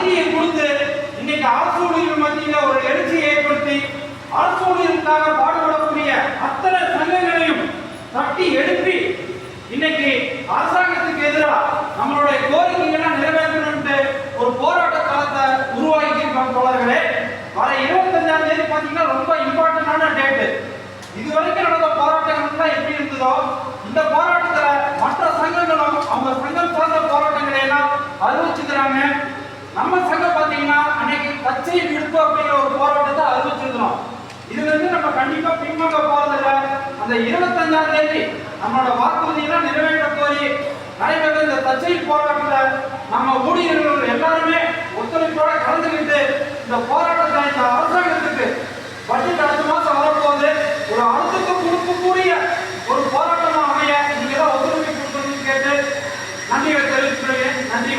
தைரியம் கொடுத்து இன்னைக்கு அரசு மத்தியில் ஒரு எழுச்சியை ஏற்படுத்தி அரசு ஊழியர்களுக்காக பாடுபடக்கூடிய அத்தனை சங்கங்களையும் தட்டி எழுப்பி இன்னைக்கு அரசாங்கத்துக்கு எதிராக நம்மளுடைய கோரிக்கைகளை நிறைவேற்றணும்ட்டு ஒரு போராட்ட காலத்தை உருவாக்கி இருக்கோம் தோழர்களே. வர இருபத்தஞ்சாம் தேதி பார்த்தீங்கன்னா ரொம்ப இம்பார்ட்டன்டான டேட்டு இது வரைக்கும் நடந்த போராட்டங்கள்லாம் எப்படி இருந்ததோ இந்த போராட்டம் கண்டிப்பா பின்வாங்க போறதில்ல அந்த இருபத்தஞ்சாம் தேதி நம்மளோட வாக்குறுதியெல்லாம் நிறைவேற்ற போய் நடைபெற்ற இந்த தச்சையில் போராட்டத்தில் நம்ம ஊழியர்கள் எல்லாருமே ஒத்துழைப்போட கலந்துக்கிட்டு இந்த போராட்டத்தை இந்த அரசாங்கத்துக்கு பட்ஜெட் அடுத்த மாசம் வரப்போகுது. ஒரு அழுத்தத்தை கொடுக்கக்கூடிய ஒரு போராட்டமா அமைய நீங்க தான் ஒத்துழைப்பு கொடுக்கணும்னு கேட்டு நன்றி தெரிவித்துள்ளேன் நன்றி